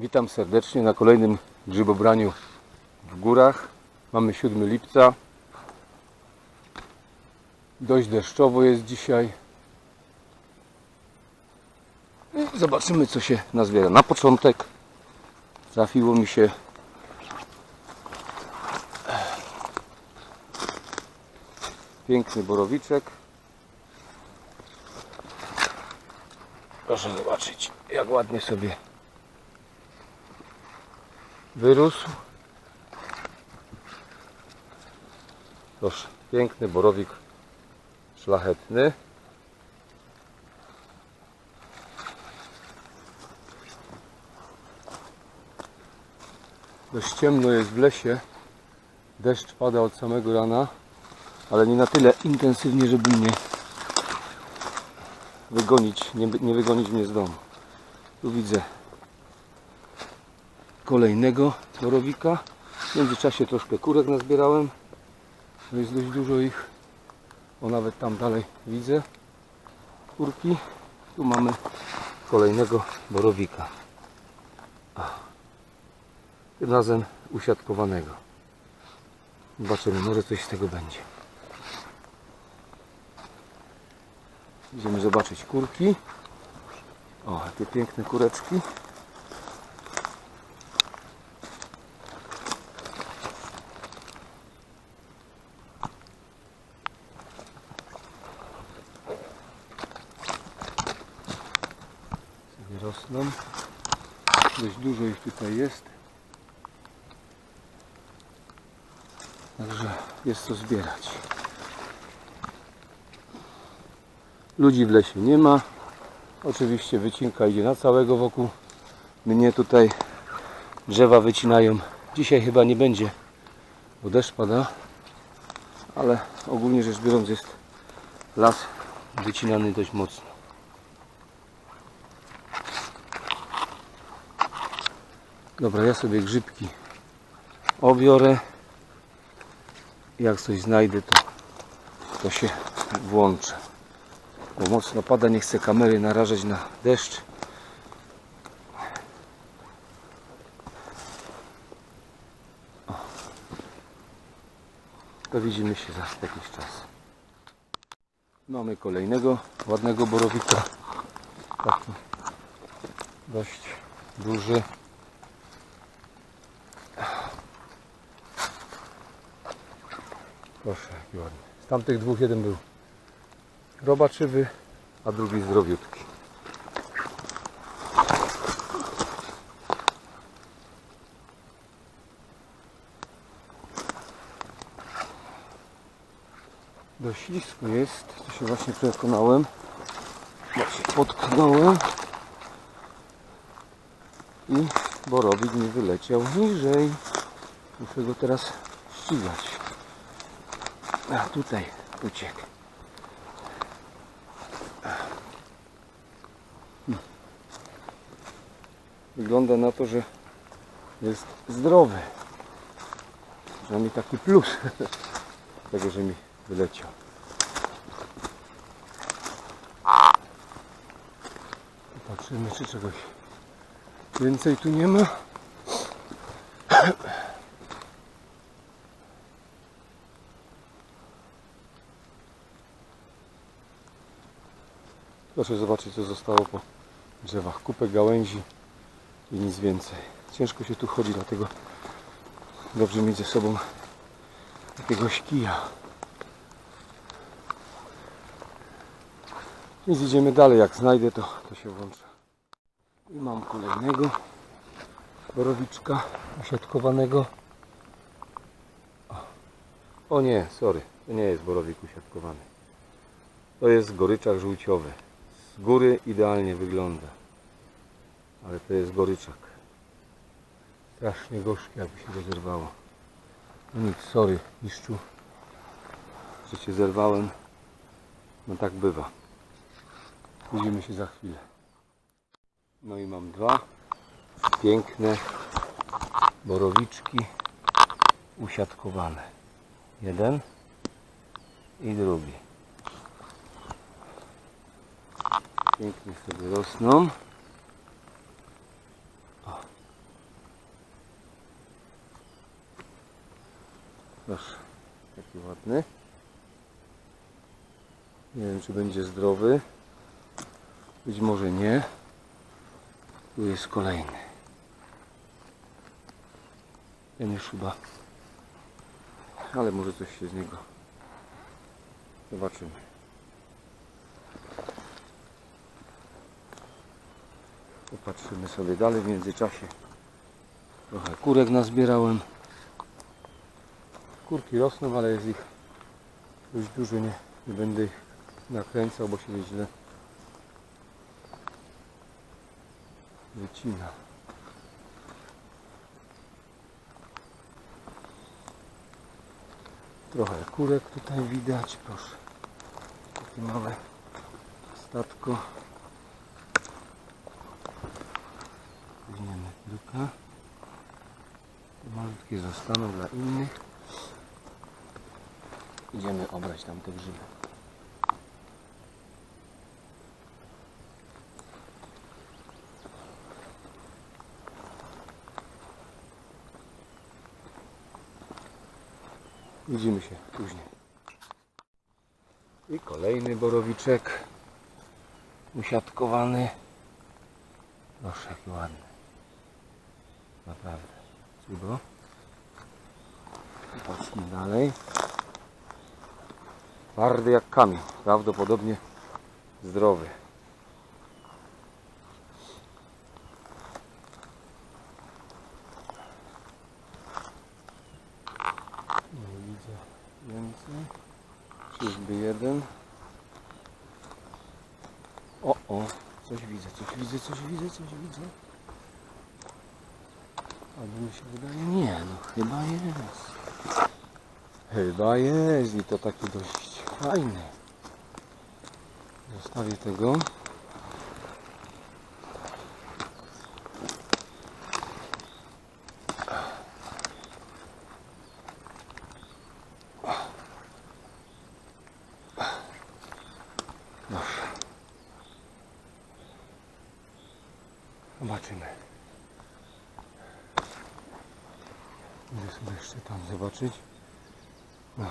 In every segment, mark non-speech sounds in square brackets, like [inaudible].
Witam serdecznie na kolejnym grzybobraniu w górach. Mamy 7 lipca. Dość deszczowo jest dzisiaj. I zobaczymy co się nazbiera. Na początek trafiło mi się piękny borowiczek. Proszę zobaczyć, jak ładnie sobie wyrósł. Proszę, piękny borowik szlachetny. Dość ciemno jest w lesie. Deszcz pada od samego rana, ale nie na tyle intensywnie, żeby mnie wygonić, nie, nie wygonić mnie z domu. Tu widzę kolejnego borowika. W międzyczasie troszkę kurek nazbierałem. To jest dość dużo ich. O nawet tam dalej widzę kurki. Tu mamy kolejnego borowika. Tym razem usiadkowanego. Zobaczymy, może coś z tego będzie. Idziemy zobaczyć kurki. O, te piękne kureczki. Sobie rosną. Dość dużo ich tutaj jest. Także jest co zbierać. Ludzi w lesie nie ma. Oczywiście wycinka idzie na całego wokół. Mnie tutaj drzewa wycinają. Dzisiaj chyba nie będzie, bo deszcz pada. Ale ogólnie rzecz biorąc jest las wycinany dość mocno. Dobra, ja sobie grzybki obiorę. Jak coś znajdę, to, to się włączę. Bo mocno pada, nie chcę kamery narażać na deszcz. O. To widzimy się za jakiś czas. Mamy kolejnego ładnego borowika. Taki dość duży. Proszę, jaki ładny. Z tamtych dwóch jeden był robaczywy, a drugi zdrowiutki. Dość ślisko jest, to się właśnie przekonałem. Właśnie potknąłem i borowik mi wyleciał niżej. Muszę go teraz ścigać. A tutaj uciekł. Hmm. Wygląda na to, że jest zdrowy. Przynajmniej taki plus [laughs] tego, że mi wyleciał. Patrzymy, czy czegoś więcej tu nie ma. Proszę zobaczyć, co zostało po drzewach. Kupę gałęzi i nic więcej. Ciężko się tu chodzi, dlatego dobrze mieć ze sobą jakiegoś kija. Więc idziemy dalej. Jak znajdę, to, to się włączę. I mam kolejnego borowiczka usiadkowanego. O nie, sorry. To nie jest borowik usiadkowany. To jest goryczak żółciowy. Góry idealnie wygląda. Ale to jest goryczak. Strasznie gorzki, jakby się go zerwało. No nic, sorry, mistrzu, że cię zerwałem. No tak bywa. Widzimy się za chwilę. No i mam dwa piękne borowiczki usiadkowane. Jeden i drugi. Pięknie sobie rosną. O. Proszę, taki ładny. Nie wiem, czy będzie zdrowy. Być może nie. Tu jest kolejny. Ten już chyba. Ale może coś się z niego. Zobaczymy. Popatrzymy sobie dalej w międzyczasie. Trochę kurek nazbierałem. Kurki rosną, ale jest ich dość dużo. Nie, nie będę ich nakręcał, bo się źle wycina. Trochę kurek tutaj widać, proszę. Takie małe statko. Weźmiemy kilka. Malutkie zostaną dla innych. Idziemy obrać tam te grzyby. Widzimy się później. I kolejny borowiczek usiadkowany. Proszę, ładny. Naprawdę. Cudo. Patrzmy dalej. Twardy jak kamień. Prawdopodobnie zdrowy. Nie widzę więcej. Czyżby jeden? O, o, coś widzę, coś widzę, coś widzę, coś widzę. Albo mi się wydaje, nie, no chyba jest. Chyba jest i to taki dość fajny. Zostawię tego. Dobrze. Zobaczymy. Idę sobie jeszcze tam zobaczyć. No.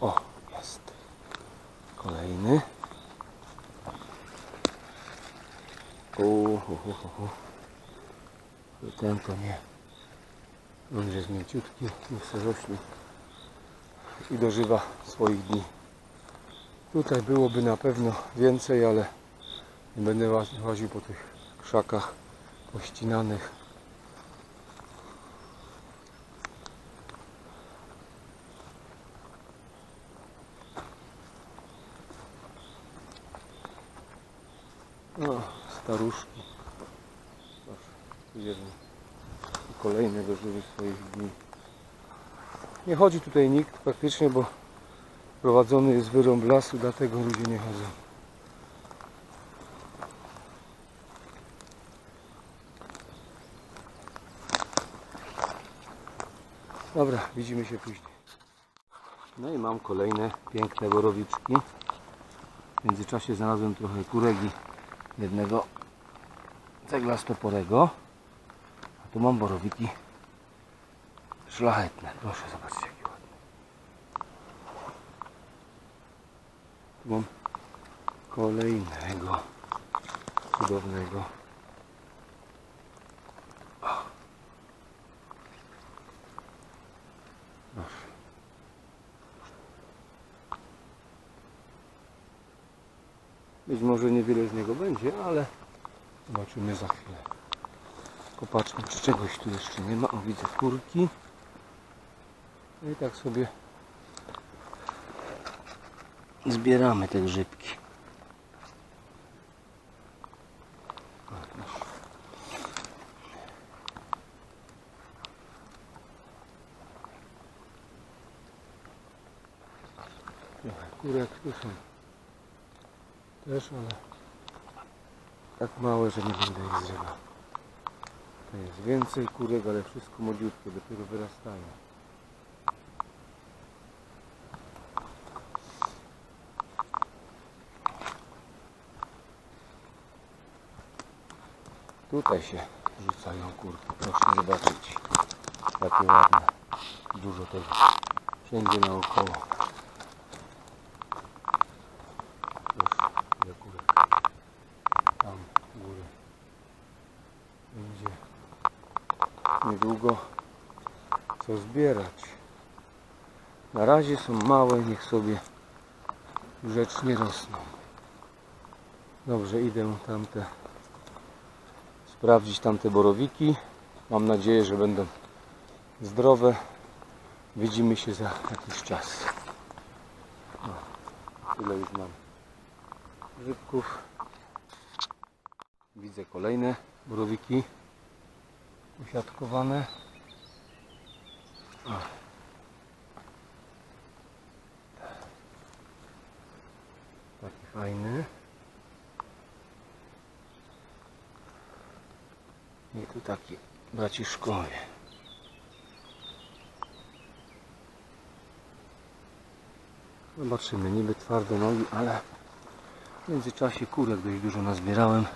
O, jest. Kolejny. O, ho, ho, ho, ho. I Ten to nie. On jest mięciutki, niech se rośnie i dożywa swoich dni. Tutaj byłoby na pewno więcej, ale nie będę ła- łaził po tych krzakach pościnanych. No, staruszki. Jedno. I kolejne dożyły swoich dni. Nie chodzi tutaj nikt praktycznie, bo prowadzony jest wyrąb lasu, dlatego ludzie nie chodzą. Dobra, widzimy się później. No i mam kolejne piękne borowiczki. W międzyczasie znalazłem trochę kurek i jednego ceglastoporego. Tu mam borowiki szlachetne. Proszę zobaczcie jakie ładne. Tu mam kolejnego cudownego. Proszę. Być może niewiele z niego będzie, ale zobaczymy za chwilę. Popatrzmy, czy czegoś tu jeszcze nie ma. O, widzę kurki. No i tak sobie zbieramy te grzybki. Kurek tu są. Też, ale tak małe, że nie będę ich zrywał. Jest więcej kurek, ale wszystko młodziutkie, dopiero wyrastają. Tutaj się rzucają kurki. Proszę zobaczyć. Jakie ładne. Dużo tego. Wszędzie naokoło. Proszę, ile kurek. Tam u góry. Będzie niedługo co zbierać. Na razie są małe, niech sobie grzecznie rosną. Dobrze, idę tamte sprawdzić tamte borowiki. Mam nadzieję, że będą zdrowe. Widzimy się za jakiś czas. No, tyle już mam grzybków. Widzę kolejne borowiki usiadkowane. O. Taki fajny. I tu taki braciszkowie. Zobaczymy, niby twarde nogi, ale w międzyczasie kurek dość dużo nazbierałem.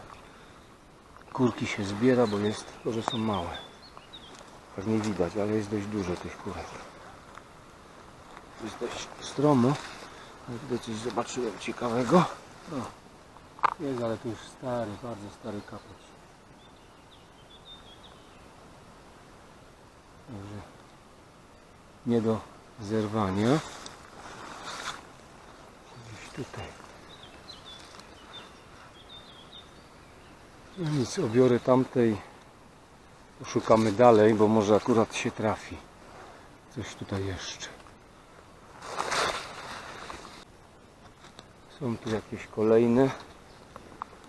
Kurki się zbiera, bo jest, tylko że są małe. Tak nie widać, ale jest dość dużo tych kurek. Jest dość stromo. Ale tutaj coś zobaczyłem ciekawego. O, jest, ale to już stary, bardzo stary kapuś. Także nie do zerwania. Gdzieś tutaj. No nic, obiorę tamtej. Poszukamy dalej, bo może akurat się trafi. Coś tutaj jeszcze. Są tu jakieś kolejne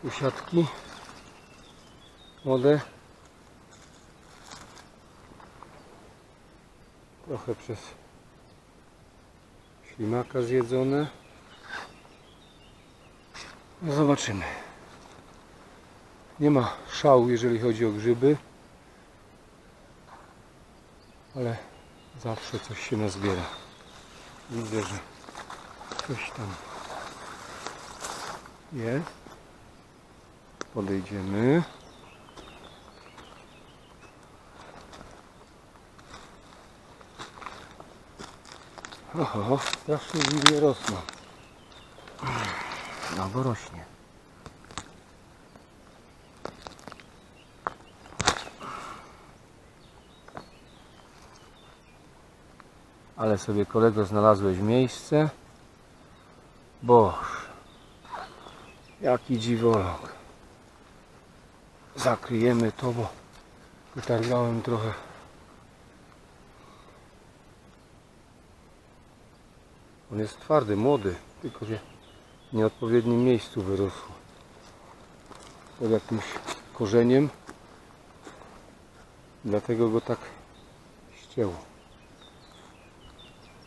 usiadki. Młode. Trochę przez ślimaka zjedzone. No zobaczymy. Nie ma szału, jeżeli chodzi o grzyby. Ale zawsze coś się nazbiera. Widzę, że coś tam jest. Podejdziemy. Oho, strasznie dziwnie rosną. No bo rośnie. Ale sobie kolego znalazłeś miejsce. Boż. Jaki dziwoląg. Zakryjemy to, bo wytargałem trochę On jest twardy, młody, tylko że w nieodpowiednim miejscu wyrósł. Pod jakimś korzeniem. Dlatego go tak ścięło.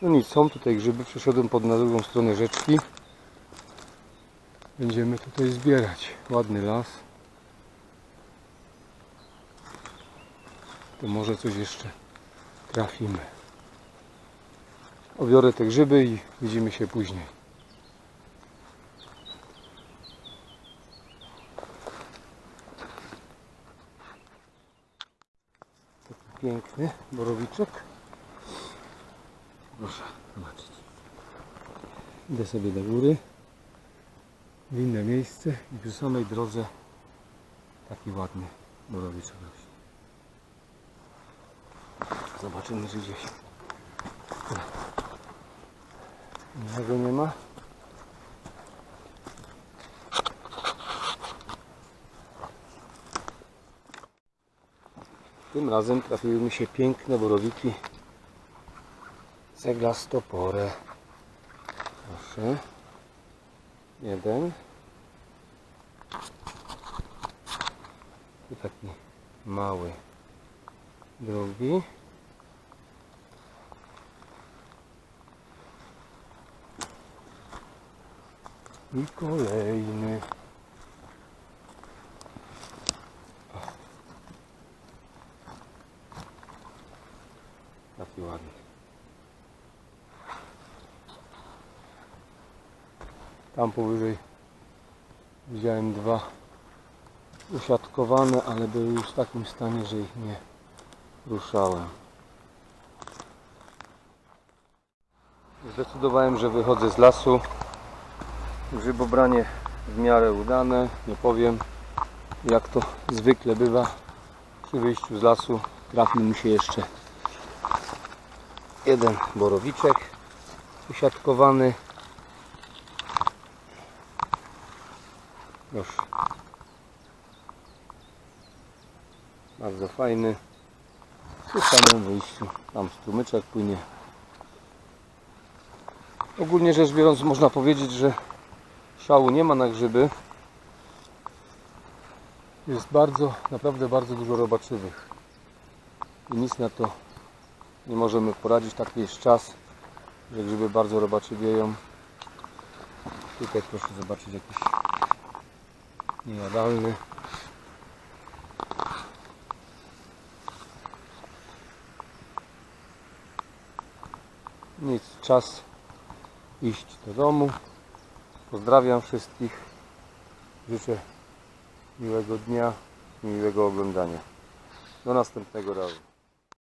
No nic, są tutaj grzyby. Przeszedłem pod na drugą stronę rzeczki. Będziemy tutaj zbierać. Ładny las. To może coś jeszcze trafimy. Obiorę te grzyby i widzimy się później. Piękny borowiczek. Proszę zobaczyć. Idę sobie do góry. W inne miejsce i przy samej drodze taki ładny borowiczek rośnie. Zobaczymy, czy gdzieś Innego nie ma. Tym razem trafiły mi się piękne borowiki ceglastopore. Proszę. Jeden. I taki mały. Drugi. I kolejny. Taki ładny. Tam powyżej widziałem dwa usiadkowane, ale były już w takim stanie, że ich nie ruszałem. Zdecydowałem, że wychodzę z lasu. Grzybobranie w miarę udane. Nie powiem, jak to zwykle bywa przy wyjściu z lasu. Trafił mi się jeszcze jeden borowiczek usiadkowany. Już. Bardzo fajny. Przy samym wyjściu. Tam strumyczek płynie. Ogólnie rzecz biorąc można powiedzieć, że szału nie ma na grzyby. Jest bardzo, naprawdę bardzo dużo robaczywych. I nic na to nie możemy poradzić. Taki jest czas, że grzyby bardzo robaczywieją. Tutaj proszę zobaczyć jakiś niejadalny. Nic, czas iść do domu. Pozdrawiam wszystkich. Życzę miłego dnia i miłego oglądania. Do następnego razu.